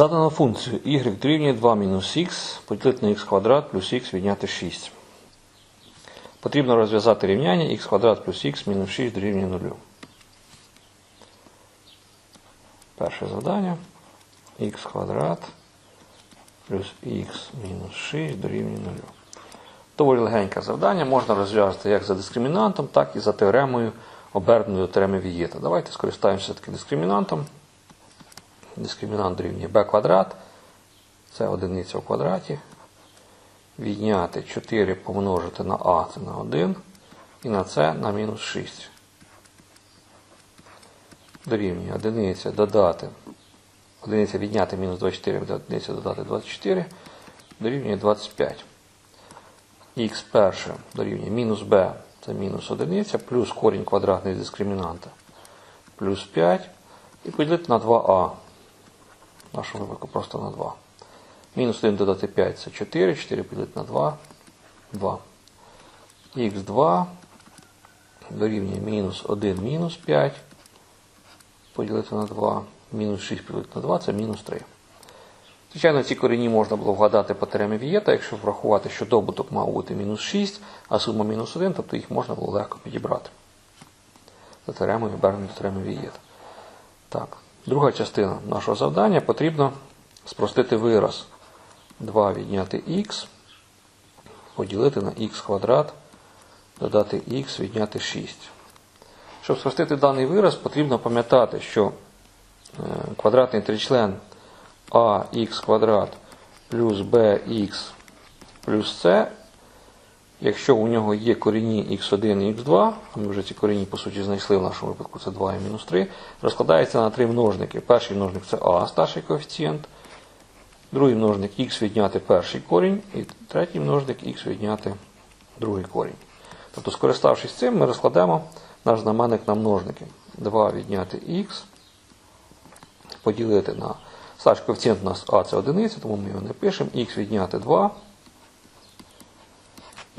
Задано функцію y дорівнює 2 мінус х поділити на х квадрат плюс х відняти 6. Потрібно розв'язати рівняння х квадрат плюс х мінус 6 дорівнює 0. Перше завдання х квадрат плюс х мінус 6 дорівнює 0. Доволі легеньке завдання можна розв'язати як за дискримінантом, так і за теоремою оберненою до теореми Вієта. Давайте скористаємося таки дискримінантом. Дискримінант дорівнює b квадрат. Це одиниця в квадраті. Відняти 4 помножити на а це на 1. І на це на мінус 6. Дорівнює одиниця додати. Одиниця відняти мінус 24, одиниця додати 24. Дорівнює 25. Х перше дорівнює мінус b, це мінус одиниця, плюс корінь квадратний з дискримінанта. Плюс 5. І поділити на 2а. В нашому випадку просто на 2. Мінус 1 додати 5 це 4. 4 поділити на 2. 2. Х2 дорівнює мінус 1 мінус 5. Поділити на 2. Мінус 6 поділити на 2 це мінус 3. Звичайно, ці корені можна було вгадати по теремі Вієта, якщо врахувати, що добуток мав бути мінус 6, а сума мінус 1, тобто їх можна було легко підібрати. За теремою Бернем до тереми Вієта. Так. Друга частина нашого завдання потрібно спростити вираз 2 відняти х, поділити на х квадрат, додати х відняти 6. Щоб спростити даний вираз, потрібно пам'ятати, що квадратний тричлен ax квадрат плюс bx плюс c, якщо у нього є корені x1 і x2, ми вже ці корені, по суті, знайшли в нашому випадку, це 2 і мінус 3, розкладається на три множники. Перший множник це а, старший коефіцієнт, другий множник х відняти перший корінь, і третій множник х відняти другий корінь. Тобто, скориставшись цим, ми розкладемо наш знаменник на множники. 2 відняти х, поділити на Старший коефіцієнт у нас А це одиниця, тому ми його не пишемо. Х відняти 2.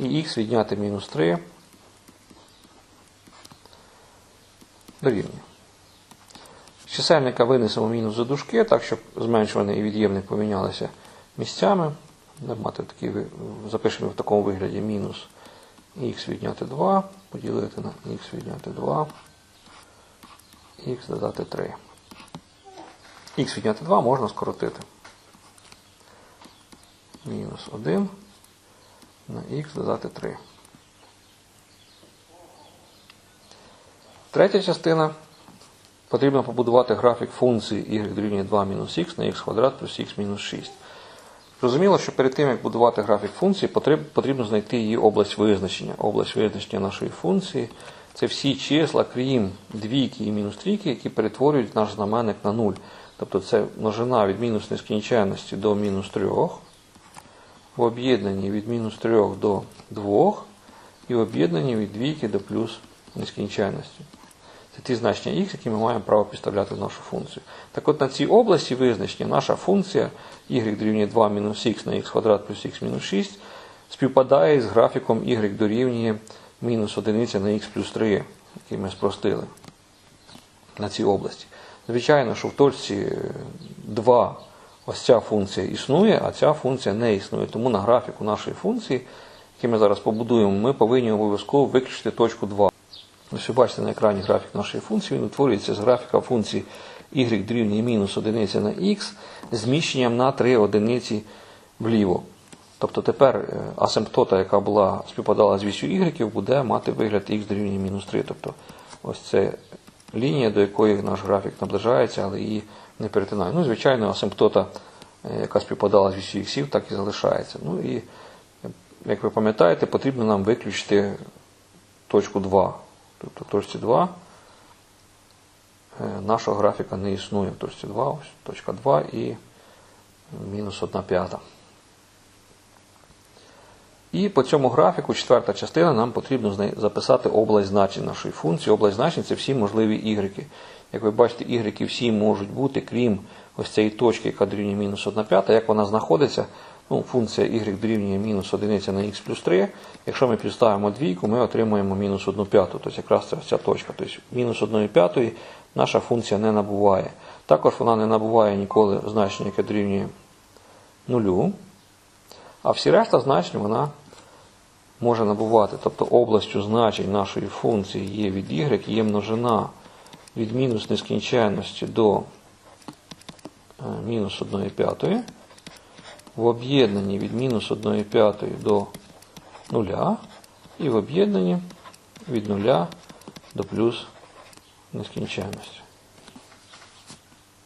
І х відняти мінус 3 дорівнює. З чисельника винесемо мінус за дужки, так, щоб зменшуваний і від'ємник помінялися місцями. Такі, запишемо в такому вигляді мінус х відняти 2, поділити на х відняти 2, х додати 3 х відняти 2 можна скоротити. Мінус 1 на х додати 3. Третя частина. Потрібно побудувати графік функції y дорівнює 2 мінус х на х квадрат плюс х мінус 6. Зрозуміло, що перед тим, як будувати графік функції, потрібно знайти її область визначення. Область визначення нашої функції це всі числа, крім двійки і мінус трійки, які перетворюють наш знаменник на 0. Тобто це множина від мінус нескінченності до мінус 3, в об'єднанні від мінус 3 до 2 і в об'єднанні від двійки до плюс нескінченності. Це ті значення х, які ми маємо право підставляти в нашу функцію. Так от на цій області визначення наша функція y дорівнює 2 мінус х на х квадрат плюс х мінус 6 співпадає з графіком y дорівнює мінус 1 на х плюс 3, який ми спростили на цій області. Звичайно, що в точці 2 ось ця функція існує, а ця функція не існує. Тому на графіку нашої функції, який ми зараз побудуємо, ми повинні обов'язково виключити точку 2. Ось ви бачите на екрані графік нашої функції, він утворюється з графіка функції y дорівнює мінус 1 на х зміщенням на 3 одиниці вліво. Тобто тепер асимптота, яка була співпадала з вісю y, буде мати вигляд х дорівнює мінус 3. Тобто ось це лінія, до якої наш графік наближається, але її не перетинаю. Ну, звичайно, асимптота, яка співпадала з вісю іксів, так і залишається. Ну і, як ви пам'ятаєте, потрібно нам виключити точку 2. Тобто в точці 2 нашого графіка не існує в точці 2, ось точка 2 і мінус 1 п'ята. І по цьому графіку, четверта частина, нам потрібно записати область значень нашої функції. Область значень це всі можливі ігреки. Як ви бачите, ігреки всі можуть бути, крім ось цієї точки, яка дорівнює мінус 1 п'ята. Як вона знаходиться, ну, функція y дорівнює мінус 1 на х плюс 3. Якщо ми підставимо двійку, ми отримуємо мінус 1 п'яту. Тобто якраз це ось ця точка. Тобто мінус 1 п'ятої наша функція не набуває. Також вона не набуває ніколи значення, яке дорівнює нулю. А всі решта значень вона може набувати. Тобто областю значень нашої функції є від y, є множина від мінус нескінченності до е, мінус 1 п'ятої, в об'єднанні від мінус 1 п'ятої до нуля, і в об'єднанні від нуля до плюс нескінченності.